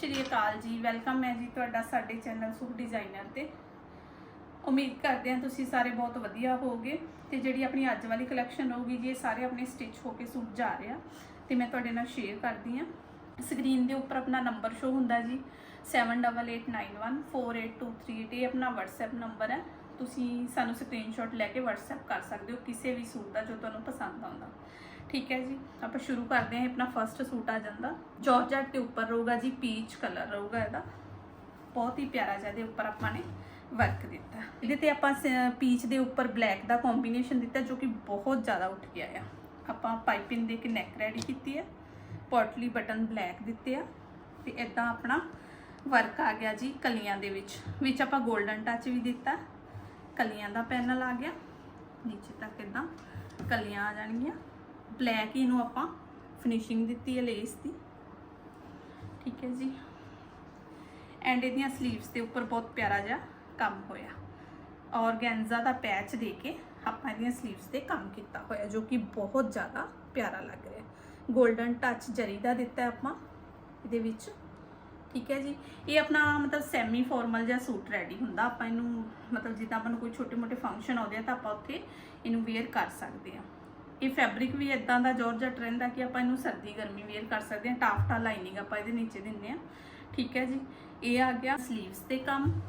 ਸ਼੍ਰੀ ਅਕਾਲ ਜੀ। ਵੈਲਕਮ ਹੈ ਜੀ ਤੁਹਾਡਾ ਸਾਡੇ ਚੈਨਲ ਸੁਖ ਡਿਜ਼ਾਈਨਰ ਤੇ। ਉਮੀਦ ਕਰਦੇ ਹਾਂ ਤੁਸੀਂ ਸਾਰੇ ਬਹੁਤ ਵਧੀਆ ਹੋਵੋਗੇ ਤੇ ਜਿਹੜੀ ਆਪਣੀ ਅੱਜ ਵਾਲੀ ਕਲੈਕਸ਼ਨ ਹੋਊਗੀ ਜੀ, ਇਹ ਸਾਰੇ ਆਪਣੇ ਸਟਿਚ ਹੋ ਕੇ ਸੂਟ ਜਾ ਰਹੇ ਆ ਤੇ ਮੈਂ ਤੁਹਾਡੇ ਨਾਲ ਸ਼ੇਅਰ ਕਰਦੀ ਹਾਂ। ਸਕਰੀਨ ਦੇ ਉੱਪਰ ਆਪਣਾ ਨੰਬਰ ਸ਼ੋ ਹੁੰਦਾ ਜੀ 7889148238 ਇਹ ਆਪਣਾ WhatsApp ਨੰਬਰ ਹੈ। ਤੁਸੀਂ ਸਾਨੂੰ ਸਕਰੀਨਸ਼ਾਟ ਲੈ ਕੇ WhatsApp ਕਰ ਸਕਦੇ ਹੋ ਕਿਸੇ ਵੀ ਸੂਟ ਦਾ ਜੋ ਤੁਹਾਨੂੰ ਪਸੰਦ ਆਉਂਦਾ। ਠੀਕ ਹੈ ਜੀ, ਆਪਾਂ ਸ਼ੁਰੂ ਕਰਦੇ ਹਾਂ ਇਹ ਆਪਣਾ ਫਰਸਟ ਸੂਟ ਆ ਜਾਂਦਾ। ਜਾਰਜਟ ਦੇ ਉੱਪਰ ਰਹੂਗਾ ਜੀ ਪੀਚ ਕਲਰ ਰਹੂਗਾ ਇਹਦਾ। ਬਹੁਤ ਹੀ ਪਿਆਰਾ ਜਿਹਾ ਦੇ ਉੱਪਰ ਆਪਾਂ ਨੇ ਵਰਕ ਦਿੱਤਾ। ਇਹਦੇ ਤੇ ਆਪਾਂ ਪੀਚ ਦੇ ਉੱਪਰ ਬਲੈਕ ਦਾ ਕੰਬੀਨੇਸ਼ਨ ਦਿੱਤਾ, ਜੋ ਕਿ ਬਹੁਤ ਜ਼ਿਆਦਾ ਉੱਠ ਗਿਆ ਆ ਆਪਾਂ ਪਾਈਪਿੰਗ ਦੇ ਕੇ ਨੈਕ ਰੈਡੀ ਕੀਤੀ ਹੈ ਪੋਟਲੀ ਬਟਨ ਬਲੈਕ ਦਿੱਤੇ ਆ, ਤੇ ਇਦਾਂ ਆਪਣਾ ਵਰਕ ਆ ਗਿਆ ਜੀ ਕਲੀਆਂ ਦੇ ਵਿੱਚ। ਵਿੱਚ ਆਪਾਂ 골ਡਨ ਟੱਚ ਵੀ ਦਿੱਤਾ, ਕਲੀਆਂ ਦਾ ਪੈਨਲ ਆ ਗਿਆ। ਨੀਚੇ ਤੱਕ ਇਦਾਂ ਕਲੀਆਂ ਆ ਜਾਣਗੀਆਂ। ਬਲੈਕ ਹੀ ਨੂੰ ਆਪਾਂ ਫਿਨਿਸ਼ਿੰਗ ਦਿੱਤੀ ਹੈ ਲੇਸ ਦੀ। ਠੀਕ ਹੈ ਜੀ। ਐਂਡ ਇਹਦੀਆਂ ਸਲੀਵਸ ਦੇ ਉੱਪਰ ਬਹੁਤ ਪਿਆਰਾ ਜਿਹਾ ਕੰਮ ਹੋਇਆ। ਔਰਗੈਂਜ਼ਾ ਦਾ ਪੈਚ ਦੇ ਕੇ ਆਪਾਂ ਇਹਦੀਆਂ ਸਲੀਵਸ ਤੇ ਕੰਮ ਕੀਤਾ ਹੋਇਆ, ਜੋ ਕਿ ਬਹੁਤ ਜ਼ਿਆਦਾ ਪਿਆਰਾ ਲੱਗ ਰਿਹਾ। 골ਡਨ ਟੱਚ ਜਰੀ ਦਾ ਦਿੱਤਾ ਆਪਾਂ ਇਹਦੇ ਵਿੱਚ। ਠੀਕ ਹੈ ਜੀ। ਇਹ ਆਪਣਾ ਮਤਲਬ ਸੈਮੀ ਫਾਰਮਲ ਜਿਹਾ ਸੂਟ ਰੈਡੀ ਹੁੰਦਾ। ਆਪਾਂ ਇਹਨੂੰ ਮਤਲਬ ਜਿੱਦਾਂ ਆਪਾਂ ਨੂੰ ਕੋਈ ਛੋਟੇ-ਮੋਟੇ ਫੰਕਸ਼ਨ ਆਉਂਦੇ ਆ ਤਾਂ ਆਪਾਂ ਉੱਥੇ ਇਹਨੂੰ ਵੇਅਰ ਕਰ ਸਕਦੇ ਆ ਇਹ ਫੈਬਰਿਕ ਵੀ ਇਦਾਂ ਦਾ ਜਾਰਜਟ ਰਹਿੰਦਾ ਕਿ ਆਪਾਂ ਇਹਨੂੰ ਸਰਦੀ ਗਰਮੀ ਵੇਅਰ ਕਰ ਸਕਦੇ ਹਾਂ। ਟਾਫਟਾ ਲਾਈਨਿੰਗ ਆਪਾਂ ਇਹਦੇ ਨੀਚੇ ਦਿੰਨੇ ਆ ਠੀਕ ਹੈ ਜੀ। ਇਹ ਆ ਗਿਆ ਸਲੀਵਸ ਤੇ ਕੰਮ।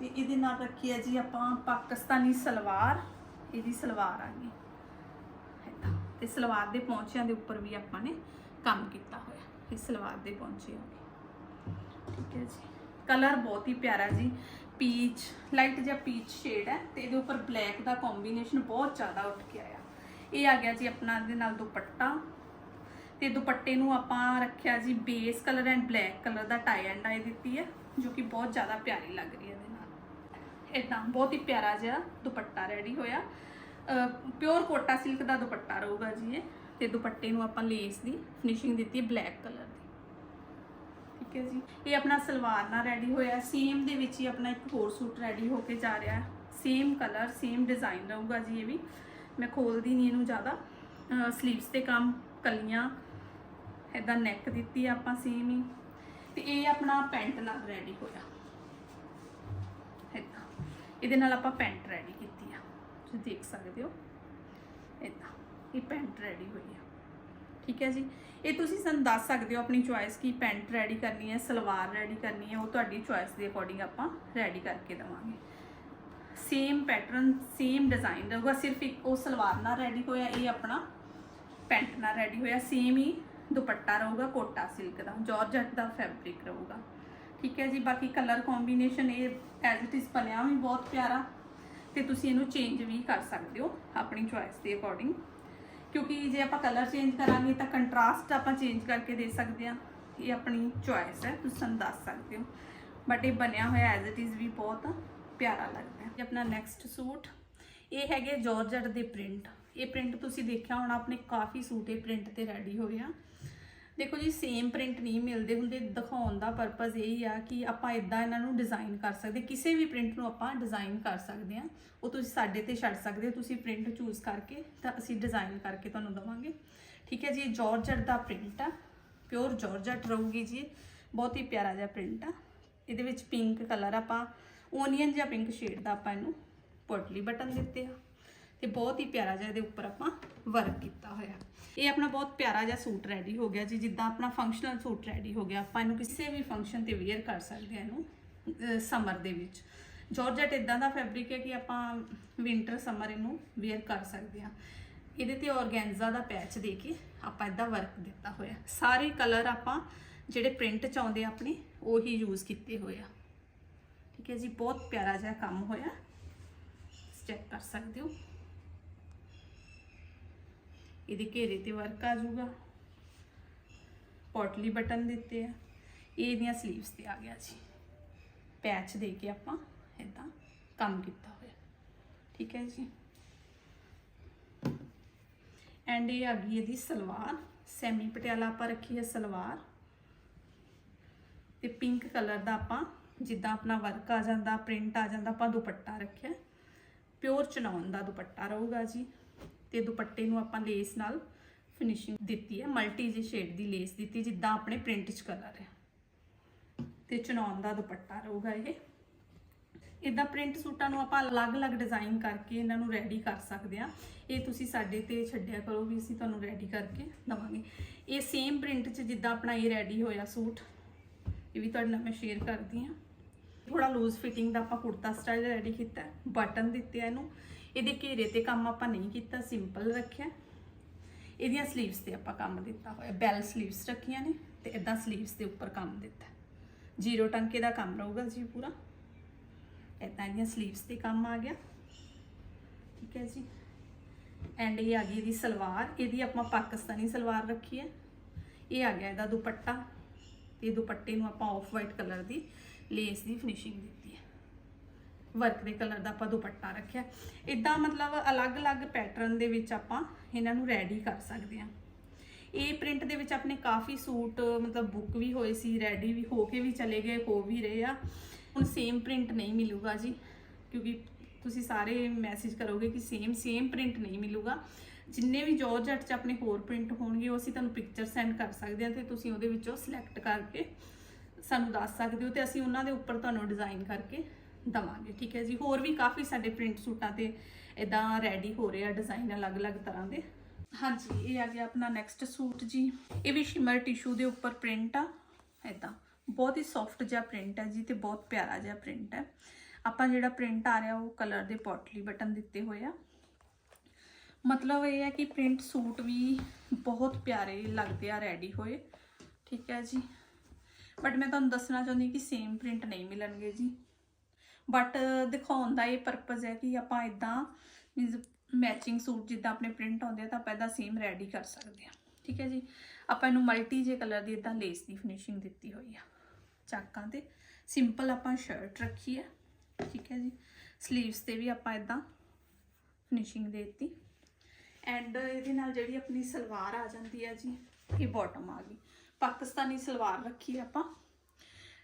ਤੇ ਇਹਦੇ ਨਾਲ ਰੱਖੀ ਹੈ ਜੀ ਆਪਾਂ ਪਾਕਿਸਤਾਨੀ ਸਲਵਾਰ। ਇਹਦੀ ਸਲਵਾਰ ਆ ਗਈ। ਏਦਾਂ। ਤੇ ਸਲਵਾਰ ਦੇ ਪੌਂਚਿਆਂ ਦੇ ਉੱਪਰ ਵੀ ਆਪਾਂ ਨੇ ਕੰਮ ਕੀਤਾ ਹੋਇਆ। ਇਹ ਸਲਵਾਰ ਦੇ ਪੌਂਚੇ ਆ ਗਏ। ਠੀਕ ਹੈ ਜੀ। ਕਲਰ ਬਹੁਤ ਹੀ ਪਿਆਰਾ ਜੀ। ਪੀਚ ਲਾਈਟ ਜਿਹਾ ਪੀਚ ਸ਼ੇਡ ਹੈ। ਤੇ ਇਹਦੇ ਉੱਪਰ ਬਲੈਕ ਦਾ ਕੰਬੀਨੇਸ਼ਨ ਬਹੁਤ ਜ਼ਿਆਦਾ ਉੱਠ ਕੇ ਆਇਆ। ਇਹ ਆ ਗਿਆ ਜੀ ਆਪਣਾ ਇਹਦੇ ਨਾਲ ਦੁਪੱਟਾ। ਤੇ ਦੁਪੱਟੇ ਨੂੰ ਆਪਾਂ ਰੱਖਿਆ ਜੀ base colour and black colour the tie and dye ਦਿੱਤੀ ਹੈ, ਜੋ ਕਿ ਬਹੁਤ ਜ਼ਿਆਦਾ ਪਿਆਰੀ ਲੱਗ ਰਹੀ ਹੈ ਇਹਦੇ ਨਾਲ। ਇਦਾਂ ਬਹੁਤ ਹੀ ਪਿਆਰਾ ਜਿਹਾ ਦੁਪੱਟਾ ਰੈਡੀ ਹੋਇਆ। ਪਿਓਰ ਕੋਟਾ ਸਿਲਕ ਦਾ ਦੁਪੱਟਾ ਰਹੂਗਾ ਜੀ ਇਹ। ਤੇ ਦੁਪੱਟੇ ਨੂੰ ਆਪਾਂ ਲੇਸ ਦੀ ਫਿਨਿਸ਼ਿੰਗ ਦਿੱਤੀ ਹੈ ਬਲੈਕ ਕਲਰ ਦੀ। ਠੀਕ ਹੈ ਜੀ। ਇਹ ਆਪਣਾ ਸਲਵਾਰ ਨਾਲ ਰੈਡੀ ਹੋਇਆ। ਸੇਮ ਦੇ ਵਿੱਚ ਹੀ ਆਪਣਾ ਇੱਕ ਹੋਰ ਸੂਟ ਰੈਡੀ ਹੋ ਕੇ ਜਾ ਰਿਹਾ। ਹੈ ਸੇਮ ਕਲਰ ਸੇਮ ਡਿਜ਼ਾਈਨ ਰਹੂਗਾ ਜੀ ਇਹ ਵੀ। ਮੈਂ ਖੋਲਦੀ ਨਹੀਂ ਇਹਨੂੰ ਜ਼ਿਆਦਾ। ਸਲੀਵਸ ਤੇ ਕੰਮ ਕਲੀਆਂ ਇਦਾਂ ਨੈਕ ਦਿੱਤੀ ਆਪਾਂ ਸੇਮ ਹੀ। ਤੇ ਇਹ ਆਪਣਾ ਪੈਂਟ ਨਾਲ ਰੈਡੀ ਹੋਇਆ। ਇਦਾਂ ਇਹਦੇ ਨਾਲ ਆਪਾਂ ਪੈਂਟ ਰੈਡੀ ਕੀਤੀ ਆ। ਤੁਸੀਂ ਦੇਖ ਸਕਦੇ ਹੋ। ਇਦਾਂ ਇਹ ਪੈਂਟ ਰੈਡੀ ਹੋਈ ਆ। ਠੀਕ ਹੈ ਜੀ? ਇਹ ਤੁਸੀਂ ਸਾਨੂੰ ਦੱਸ ਸਕਦੇ ਹੋ ਆਪਣੀ ਚੁਆਇਸ ਕੀ ਪੈਂਟ ਰੈਡੀ ਕਰਨੀ ਹੈ, ਸਲਵਾਰ ਰੈਡੀ ਕਰਨੀ ਹੈ, ਉਹ ਤੁਹਾਡੀ ਚੁਆਇਸ ਦੇ ਅਕੋਰਡਿੰਗ ਆਪਾਂ ਰੈਡੀ ਕਰਕੇ ਦਵਾਂਗੇ। ਸੇਮ ਪੈਟਰਨ ਸੇਮ ਡਿਜ਼ਾਈਨ ਰਹੂਗਾ ਸਿਰਫ ਇੱਕ ਉਹ ਸਲਵਾਰ ਨਾਲ ਰੈਡੀ ਹੋਇਆ, ਇਹ ਆਪਣਾ ਪੈਂਟ ਨਾਲ ਰੈਡੀ ਹੋਇਆ। ਸੇਮ ਹੀ ਦੁਪੱਟਾ ਰਹੂਗਾ, ਕੋਟਾ ਸਿਲਕ ਦਾ। ਜਾਰਜਟ ਦਾ ਫੈਬਰਿਕ ਰਹੂਗਾ। ਠੀਕ ਹੈ ਜੀ, ਬਾਕੀ ਕਲਰ ਕੰਬੀਨੇਸ਼ਨ ਇਹ ਐਜ਼ ਇਟ ਇਜ਼ ਬਣਿਆ ਵੀ ਬਹੁਤ ਪਿਆਰਾ ਤੇ ਤੁਸੀਂ ਇਹਨੂੰ ਚੇਂਜ ਵੀ ਕਰ ਸਕਦੇ ਹੋ ਆਪਣੀ ਚੁਆਇਸ ਦੇ ਅਕੋਰਡਿੰਗ ਕਿਉਂਕਿ ਜੇ ਆਪਾਂ ਕਲਰ ਚੇਂਜ ਕਰਾਂਗੇ ਤਾਂ ਕੰਟਰਾਸਟ ਆਪਾਂ ਚੇਂਜ ਕਰਕੇ ਦੇ ਸਕਦੇ ਹਾਂ। ਇਹ ਆਪਣੀ ਚੁਆਇਸ ਹੈ, ਤੁਸੀਂ ਸਾਨੂੰ ਦੱਸ ਸਕਦੇ ਹੋ। ਬਟ ਇਹ ਬਣਿਆ ਹੋਇਆ ਐਜ਼ ਇਟ ਇਜ਼ ਵੀ ਬਹੁਤ ਪਿਆਰਾ ਲੱਗਦਾ। ਆਪਣਾ ਨੈਕਸਟ ਸੂਟ, ਇਹ ਹੈਗੇ ਜਾਰਜਟ ਦੇ ਪ੍ਰਿੰਟ ਇਹ ਪ੍ਰਿੰਟ ਤੁਸੀਂ ਦੇਖਿਆ ਹੋਣਾ, ਆਪਣੇ ਕਾਫੀ ਸੂਟ ਇਹ ਪ੍ਰਿੰਟ ਤੇ ਰੈਡੀ ਹੋਏ ਆ। ਦੇਖੋ ਜੀ ਸੇਮ ਪ੍ਰਿੰਟ ਨਹੀਂ ਮਿਲਦੇ ਹੁੰਦੇ, ਦਿਖਾਉਣ ਦਾ ਪਰਪਸ ਇਹ ਆ ਕਿ ਆਪਾਂ ਇਦਾਂ ਇਹਨਾਂ ਨੂੰ ਡਿਜ਼ਾਈਨ ਕਰ ਸਕਦੇ, ਕਿਸੇ ਵੀ ਪ੍ਰਿੰਟ ਨੂੰ ਆਪਾਂ ਡਿਜ਼ਾਈਨ ਕਰ ਸਕਦੇ ਆ। ਉਹ ਤੁਸੀਂ ਸਾਡੇ ਤੇ ਛੱਡ ਸਕਦੇ ਹੋ, ਤੁਸੀਂ ਪ੍ਰਿੰਟ ਚੂਜ਼ ਕਰਕੇ ਤਾਂ ਅਸੀਂ ਡਿਜ਼ਾਈਨ ਕਰਕੇ ਤੁਹਾਨੂੰ ਦਵਾਂਗੇ। ਠੀਕ ਹੈ ਜੀ ਇਹ ਜਾਰਜਟ ਦਾ ਪ੍ਰਿੰਟ ਆ। ਪਿਓਰ ਜਾਰਜਟ ਰਹੂਗੀ ਜੀ, ਬਹੁਤ ਹੀ ਪਿਆਰਾ ਜਿਹਾ ਪ੍ਰਿੰਟ ਆ। ਇਹਦੇ ਵਿੱਚ ਪਿੰਕ ਕਲਰ ਆਪਾਂ ਓਨੀਅਨ ਜਾਂ ਪਿੰਕ ਸ਼ੇਡ ਦਾ ਆਪਾਂ ਇਹਨੂੰ ਪੋਟਲੀ ਬਟਨ ਦਿੱਤੇ ਆ। ਤੇ ਬਹੁਤ ਹੀ ਪਿਆਰਾ ਜਿਹਾ ਇਹਦੇ ਉੱਪਰ ਆਪਾਂ ਵਰਕ ਕੀਤਾ ਹੋਇਆ। ਇਹ ਆਪਣਾ ਬਹੁਤ ਪਿਆਰਾ ਜਿਹਾ ਸੂਟ ਰੈਡੀ ਹੋ ਗਿਆ ਜੀ, ਜਿੱਦਾਂ ਆਪਣਾ ਫੰਕਸ਼ਨਲ ਸੂਟ ਰੈਡੀ ਹੋ ਗਿਆ। ਆਪਾਂ ਇਹਨੂੰ ਕਿਸੇ ਵੀ ਫੰਕਸ਼ਨ ਤੇ ਵੇਅਰ ਕਰ ਸਕਦੇ ਆ ਇਹਨੂੰ ਸਮਰ ਦੇ ਵਿੱਚ। ਜਾਰਜਟ ਇਦਾਂ ਦਾ ਫੈਬਰਿਕ ਹੈ ਕਿ ਆਪਾਂ ਵਿంటర్ ਸਮਰ ਇਹਨੂੰ ਵੇਅਰ ਕਰ ਸਕਦੇ ਆ ਇਹਦੇ ਤੇ ਔਰਗੈਂਜ਼ਾ ਦਾ ਪੈਚ ਦੇ ਕੇ ਆਪਾਂ ਇਦਾਂ ਵਰਕ ਦਿੱਤਾ ਹੋਇਆ। ਸਾਰੇ ਕਲਰ ਆਪਾਂ ਜਿਹੜੇ ਪ੍ਰਿੰਟ ਚ ਆਉਂਦੇ ਆ ਆਪਣੇ, ਉਹੀ ਯੂਜ਼ ਕੀਤੇ ਹੋਏ ਆ। ਠੀਕ ਹੈ ਜੀ, ਬਹੁਤ ਪਿਆਰਾ ਜਿਹਾ ਕੰਮ ਹੋਇਆ। ਚੈੱਕ ਕਰ ਸਕਦੇ ਹੋ। ਇਹਦੇ ਘੇਰੇ ਤੇ ਵਰਕ ਆ ਜਾਊਗਾ। ਪੋਟਲੀ ਬਟਨ ਦਿੱਤੇ ਆ। ਇਹਦੀਆਂ ਸਲੀਵਸ ਤੇ ਆ ਗਿਆ ਜੀ। ਪੈਚ ਦੇ ਕੇ ਆਪਾਂ ਇਦਾਂ ਕੰਮ ਕੀਤਾ ਹੋਇਆ। ਠੀਕ ਹੈ ਜੀ। ਐਂਡ ਇਹ ਆ ਗਈ ਇਹਦੀ ਸਲਵਾਰ। ਸੈਮੀ ਪਟਿਆਲਾ ਆਪਾਂ ਰੱਖੀ ਹੈ ਸਲਵਾਰ। ਤੇ ਪਿੰਕ ਕਲਰ ਦਾ ਆਪਾਂ ਜਿੱਦਾਂ ਆਪਣਾ ਵਰਕ ਆ ਜਾਂਦਾ ਪ੍ਰਿੰਟ ਆ ਜਾਂਦਾ, ਆਪਾਂ ਦੁਪੱਟਾ ਰੱਖਿਆ ਪਿਓਰ ਚਨੌਨ ਦਾ ਦੁਪੱਟਾ ਰਹੂਗਾ ਜੀ। ਤੇ ਦੁਪੱਟੇ ਨੂੰ ਆਪਾਂ ਲੇਸ ਨਾਲ ਫਿਨਿਸ਼ਿੰਗ ਦਿੱਤੀ ਹੈ ਮਲਟੀ ਜੀ ਸ਼ੇਡ ਦੀ ਲੇਸ ਦਿੱਤੀ ਜਿੱਦਾਂ ਆਪਣੇ ਪ੍ਰਿੰਟ 'ਚ ਕਲਰ ਹੈ। ਤੇ ਚਨੌਨ ਦਾ ਦੁਪੱਟਾ ਰਹੂਗਾ ਇਹ। ਇਦਾਂ ਪ੍ਰਿੰਟ ਸੂਟਾਂ ਨੂੰ ਆਪਾਂ ਅਲੱਗ-ਅਲੱਗ ਡਿਜ਼ਾਈਨ ਕਰਕੇ ਇਹਨਾਂ ਨੂੰ ਰੈਡੀ ਕਰ ਸਕਦੇ ਆ ਇਹ ਤੁਸੀਂ ਸਾਡੇ ਤੇ ਛੱਡਿਆ ਕਰੋ ਵੀ ਅਸੀਂ ਤੁਹਾਨੂੰ ਰੈਡੀ ਕਰਕੇ ਦਵਾਂਗੇ। ਇਹ ਸੇਮ ਪ੍ਰਿੰਟ 'ਚ ਜਿੱਦਾਂ ਆਪਣਾ ਇਹ ਰੈਡੀ ਹੋਇਆ ਸੂਟ, ਇਹ ਵੀ ਤੁਹਾਡੇ ਨਾਲ ਮੈਂ ਸ਼ੇਅਰ ਕਰਦੀ ਆ ਥੋੜਾ ਲੂਜ਼ ਫਿਟਿੰਗ ਦਾ ਆਪਾਂ ਕੁੜਤਾ ਸਟਾਈਲ ਰੈਡੀ ਕੀਤਾ ਬਟਨ ਦਿੱਤੇ ਆ ਇਹਨੂੰ। ਇਹਦੇ ਘੇਰੇ ਤੇ ਕੰਮ ਆਪਾਂ ਨਹੀਂ ਕੀਤਾ ਸਿੰਪਲ ਰੱਖਿਆ। ਇਹਦੀਆਂ ਸਲੀਵਸ ਤੇ ਆਪਾਂ ਕੰਮ ਦਿੱਤਾ ਹੋਇਆ। ਬੈਲ ਸਲੀਵਸ ਰੱਖੀਆਂ ਨੇ ਤੇ ਇਦਾਂ ਸਲੀਵਸ ਦੇ ਉੱਪਰ ਕੰਮ ਦਿੱਤਾ ਜ਼ੀਰੋ ਟੰਕੇ ਦਾ ਕੰਮ ਰਹੂਗਾ ਜੀ ਪੂਰਾ। ਇਦਾਂ ਇਹਦੀਆਂ ਸਲੀਵਸ ਤੇ ਕੰਮ ਆ ਗਿਆ। ਠੀਕ ਹੈ ਜੀ। ਐਂਡ ਇਹ ਆ ਗਈ ਇਹਦੀ ਸਲਵਾਰ। ਇਹਦੀ ਆਪਾਂ ਪਾਕਿਸਤਾਨੀ ਸਲਵਾਰ ਰੱਖੀ ਹੈ। ਇਹ ਆ ਗਿਆ ਇਹਦਾ ਦੁਪੱਟਾ। ਇਹ ਦੁਪੱਟੇ ਨੂੰ ਆਪਾਂ ਆਫ ਵਾਈਟ ਕਲਰ ਦੀ ਲੇਸ ਦੀ ਫਿਨਿਸ਼ਿੰਗ ਦਿੱਤੀ ਹੈ। ਵਰਕ ਦੇ ਕਲਰ ਦਾ ਆਪਾਂ ਦੁਪੱਟਾ ਰੱਖਿਆ। ਇਦਾਂ ਮਤਲਬ ਅਲੱਗ-ਅਲੱਗ ਪੈਟਰਨ ਦੇ ਵਿੱਚ ਆਪਾਂ ਇਹਨਾਂ ਨੂੰ ਰੈਡੀ ਕਰ ਸਕਦੇ ਹਾਂ। ਇਹ ਪ੍ਰਿੰਟ ਦੇ ਵਿੱਚ ਆਪਣੇ ਕਾਫੀ ਸੂਟ, ਮਤਲਬ ਬੁੱਕ ਵੀ ਹੋਏ ਸੀ ਰੈਡੀ ਵੀ ਹੋ ਕੇ ਵੀ ਚਲੇ ਗਏ, ਹੋ ਵੀ ਰਹੇ ਆ। ਹੁਣ ਸੇਮ ਪ੍ਰਿੰਟ ਨਹੀਂ ਮਿਲੂਗਾ ਜੀ, ਕਿਉਂਕਿ ਤੁਸੀਂ ਸਾਰੇ ਮੈਸੇਜ ਕਰੋਗੇ ਕਿ ਸੇਮ ਸੇਮ ਪ੍ਰਿੰਟ ਨਹੀਂ ਮਿਲੂਗਾ। ਜਿੰਨੇ ਵੀ ਜੋਰਜਟ 'ਚ ਆਪਣੇ ਹੋਰ ਪ੍ਰਿੰਟ ਹੋਣਗੇ, ਉਹ ਅਸੀਂ ਤੁਹਾਨੂੰ ਪਿਕਚਰ ਸੈਂਡ ਕਰ ਸਕਦੇ ਹਾਂ ਤੇ ਤੁਸੀਂ ਉਹਦੇ ਵਿੱਚੋਂ ਸਿਲੈਕਟ ਕਰਕੇ ਸਾਨੂੰ ਦੱਸ ਸਕਦੇ ਹੋ ਤੇ ਅਸੀਂ ਉਹਨਾਂ ਦੇ ਉੱਪਰ ਤੁਹਾਨੂੰ ਡਿਜ਼ਾਈਨ ਕਰਕੇ ਦਵਾਂਗੇ, ਠੀਕ ਹੈ ਜੀ? ਹੋਰ ਵੀ ਕਾਫੀ ਸਾਡੇ ਪ੍ਰਿੰਟ ਸੂਟਾਂ ਤੇ ਇਦਾਂ ਰੈਡੀ ਹੋ ਰਹੇ ਆ ਡਿਜ਼ਾਈਨ ਅਲੱਗ-ਅਲੱਗ ਤਰ੍ਹਾਂ ਦੇ। ਹਾਂਜੀ, ਇਹ ਆ ਗਿਆ ਆਪਣਾ ਨੈਕਸਟ ਸੂਟ ਜੀ। ਇਹ ਵੀ ਸ਼ਿਮਰ ਟਿਸ਼ੂ ਦੇ ਉੱਪਰ ਪ੍ਰਿੰਟ ਆ। ਇਦਾਂ ਬਹੁਤ ਹੀ ਸੌਫਟ ਜਿਹਾ ਪ੍ਰਿੰਟ ਹੈ ਜੀ ਤੇ ਬਹੁਤ ਪਿਆਰਾ ਜਿਹਾ ਪ੍ਰਿੰਟ ਹੈ। ਆਪਾਂ ਜਿਹੜਾ ਪ੍ਰਿੰਟ ਆ ਰਿਹਾ ਉਹ ਕਲਰ ਦੇ ਪੋਟਲੀ ਬਟਨ ਦਿੱਤੇ ਹੋਏ ਆ। ਮਤਲਬ ਇਹ ਹੈ ਕਿ ਪ੍ਰਿੰਟ ਸੂਟ ਵੀ ਬਹੁਤ ਪਿਆਰੇ ਲੱਗਦੇ ਆ ਰੈਡੀ ਹੋਏ, ਠੀਕ ਹੈ ਜੀ? ਬਟ ਮੈਂ ਤੁਹਾਨੂੰ ਦੱਸਣਾ ਚਾਹੁੰਦੀ ਕਿ ਸੇਮ ਪ੍ਰਿੰਟ ਨਹੀਂ ਮਿਲਣਗੇ ਜੀ। ਬਟ ਦਿਖਾਉਣ ਦਾ ਇਹ ਪਰਪਸ ਹੈ ਕਿ ਆਪਾਂ ਇਦਾਂ ਮੀਨਸ ਮੈਚਿੰਗ ਸੂਟ ਜਿੱਦਾਂ ਆਪਣੇ ਪ੍ਰਿੰਟ ਆਉਂਦੇ ਆ ਤਾਂ ਆਪਾਂ ਇਦਾਂ ਸੇਮ ਰੈਡੀ ਕਰ ਸਕਦੇ ਆ ਠੀਕ ਹੈ ਜੀ? ਆਪਾਂ ਇਹਨੂੰ ਮਲਟੀ ਜੇ ਕਲਰ ਦੀ ਇਦਾਂ ਲੇਸ ਦੀ ਫਿਨਿਸ਼ਿੰਗ ਦਿੱਤੀ ਹੋਈ ਆ। ਚਾਕਾਂ ਤੇ ਸਿੰਪਲ ਆਪਾਂ ਸ਼ਰਟ ਰੱਖੀ ਹੈ ਠੀਕ ਹੈ ਜੀ? 슬ੀਵਸ ਤੇ ਵੀ ਆਪਾਂ ਇਦਾਂ ਫਿਨਿਸ਼ਿੰਗ ਦੇ ਦਿੱਤੀ। ਐਂਡ ਇਹਦੇ ਨਾਲ ਜਿਹੜੀ ਆਪਣੀ ਸਲਵਾਰ ਆ ਜਾਂਦੀ ਹੈ ਜੀ, ਇਹ ਬਾਟਮ ਆ ਗਈ। ਪਾਕਿਸਤਾਨੀ ਸਲਵਾਰ ਰੱਖੀ ਆਪਾਂ।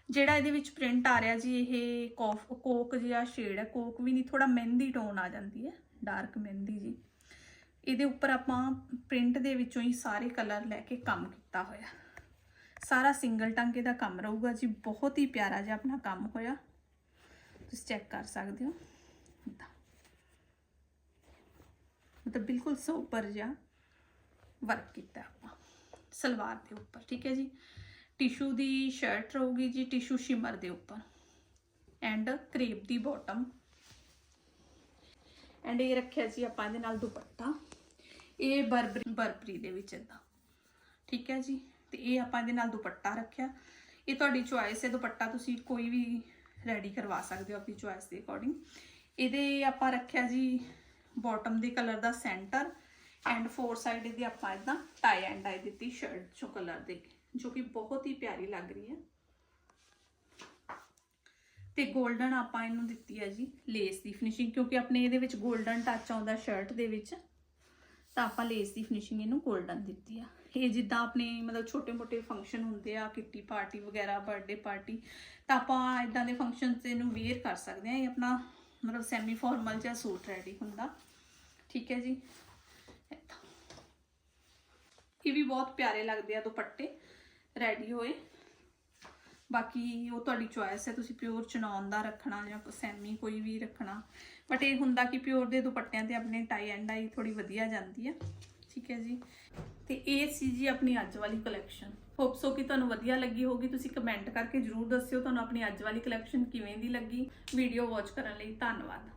ਜਿਹੜਾ ਇਹਦੇ ਵਿੱਚ ਪ੍ਰਿੰਟ ਆ ਰਿਹਾ ਜੀ, ਇਹ ਕੋਫ, ਕੋਕ ਜਿਹਾ ਸ਼ੇਡ ਹੈ, ਕੋਕ ਵੀ ਨਹੀਂ ਥੋੜਾ ਮਹਿੰਦੀ ਟੋਨ ਆ ਜਾਂਦੀ ਹੈ ਡਾਰਕ ਮਹਿੰਦੀ ਜੀ। ਇਹਦੇ ਉੱਪਰ ਆਪਾਂ ਪ੍ਰਿੰਟ ਦੇ ਵਿੱਚੋਂ ਹੀ ਸਾਰੇ ਕਲਰ ਲੈ ਕੇ ਕੰਮ ਕੀਤਾ ਹੋਇਆ। ਸਾਰਾ ਸਿੰਗਲ ਟਾਂਕੇ ਦਾ ਕੰਮ ਰਹੂਗਾ ਜੀ, ਬਹੁਤ ਹੀ ਪਿਆਰਾ ਜਿਹਾ ਆਪਣਾ ਕੰਮ ਹੋਇਆ। ਤੁਸੀਂ ਚੈੱਕ ਕਰ ਸਕਦੇ ਹੋ। ਮਤਲਬ ਬਿਲਕੁਲ ਸੋਬਰ ਜਿਹਾ ਵਰਕ ਕੀਤਾ ਆਪਾਂ। ਸਲਵਾਰ ਦੇ ਉੱਪਰ, ਠੀਕ ਹੈ ਜੀ? ਟਿਸ਼ੂ ਦੀ ਸ਼ਰਟ ਰਹੂਗੀ ਜੀ, ਟਿਸ਼ੂ ਸ਼ਿਮਰ ਦੇ ਉੱਪਰ। ਐਂਡ ਕ੍ਰੇਪ ਦੀ ਬਾਟਮ ਐਂਡ ਇਹ ਰੱਖਿਆ ਜੀ ਆਪਾਂ ਇਹਦੇ ਨਾਲ ਦੁਪੱਟਾ। ਇਹ ਬਰਬਰੀ ਬਰਬਰੀ ਦੇ ਵਿੱਚ ਇਦਾਂ ਠੀਕ ਹੈ ਜੀ? ਤੇ ਇਹ ਆਪਾਂ ਇਹਦੇ ਨਾਲ ਦੁਪੱਟਾ ਰੱਖਿਆ। ਇਹ ਤੁਹਾਡੀ ਚੁਆਇਸ ਹੈ, ਦੁਪੱਟਾ ਤੁਸੀਂ ਕੋਈ ਵੀ ਰੈਡੀ ਕਰਵਾ ਸਕਦੇ ਹੋ ਆਪਣੀ ਚੁਆਇਸ ਦੇ ਅਕੋਰਡਿੰਗ ਇਹਦੇ ਆਪਾਂ ਰੱਖਿਆ ਜੀ ਬਾਟਮ ਦੇ ਕਲਰ ਦਾ ਸੈਂਟਰ ਐਂਡ ਫੋਰ ਸਾਈਡ ਇਹਦੀ ਆਪਾਂ ਇਦਾਂ ਟਾਈ ਐਂਡ ਡਾਈ ਦਿੱਤੀ ਸ਼ਰਟ ਚੋ ਕਲਰ ਦੇ ਜੋ ਕਿ ਬਹੁਤ ਹੀ ਪਿਆਰੀ ਲੱਗ ਰਹੀ ਹੈ। ਤੇ 골ਡਨ ਆਪਾਂ ਇਹਨੂੰ ਦਿੱਤੀ ਹੈ ਜੀ ਲੇਸ ਦੀ ਫਿਨਿਸ਼ਿੰਗ ਕਿਉਂਕਿ ਆਪਣੇ ਇਹਦੇ ਵਿੱਚ 골ਡਨ ਟੱਚ ਆਉਂਦਾ ਸ਼ਰਟ ਦੇ ਵਿੱਚ, ਤਾਂ ਆਪਾਂ ਲੇਸ ਦੀ ਫਿਨਿਸ਼ਿੰਗ ਇਹਨੂੰ 골ਡਨ ਦਿੱਤੀ ਆ। ਇਹ ਜਿੱਦਾਂ ਆਪਣੇ ਮਤਲਬ ਛੋਟੇ-ਮੋਟੇ ਫੰਕਸ਼ਨ ਹੁੰਦੇ ਆ, ਕਿੱਟੀ ਪਾਰਟੀ ਵਗੈਰਾ ਬਰਥਡੇ ਪਾਰਟੀ ਤਾਂ ਆਪਾਂ ਇਦਾਂ ਦੇ ਫੰਕਸ਼ਨ ਤੇ ਇਹਨੂੰ ਵੇਅਰ ਕਰ ਸਕਦੇ ਆ ਇਹ ਆਪਣਾ ਮਤਲਬ ਸੈਮੀ ਫਾਰਮਲ ਜਿਹਾ ਸੂਟ ਰੈਡੀ ਹੁੰਦਾ। ਠੀਕ ਹੈ ਜੀ। ਇਹ ਵੀ ਬਹੁਤ ਪਿਆਰੇ ਲੱਗਦੇ ਆ ਦੁਪੱਟੇ ਰੈਡੀ ਹੋਏ। ਬਾਕੀ ਉਹ ਤੁਹਾਡੀ ਚੁਆਇਸ ਹੈ, ਤੁਸੀਂ ਪਿਓਰ ਚਨੌਨ ਦਾ ਰੱਖਣਾ ਜਾਂ ਸੈਮੀ ਕੋਈ ਵੀ ਰੱਖਣਾ। ਬਟ ਇਹ ਹੁੰਦਾ ਕਿ ਪਿਓਰ ਦੇ ਦੁਪੱਟਿਆਂ ਤੇ ਆਪਣੇ ਟਾਈ ਐਂਡ ਆਈ ਥੋੜੀ ਵਧੀਆ ਜਾਂਦੀ ਹੈ ਠੀਕ ਹੈ ਜੀ। ਤੇ ਇਹ ਸੀ ਜੀ ਆਪਣੀ ਅੱਜ ਵਾਲੀ ਕਲੈਕਸ਼ਨ ਹੋਪ ਸੋ ਕਿ ਤੁਹਾਨੂੰ ਵਧੀਆ ਲੱਗੀ ਹੋਗੀ ਤੁਸੀਂ ਕਮੈਂਟ ਕਰਕੇ ਜਰੂਰ ਦੱਸਿਓ ਤੁਹਾਨੂੰ ਆਪਣੀ ਅੱਜ ਵਾਲੀ ਕਲੈਕਸ਼ਨ ਕਿਵੇਂ ਦੀ ਲੱਗੀ। ਵੀਡੀਓ ਵਾਚ ਕਰਨ ਲਈ ਧੰਨਵਾਦ।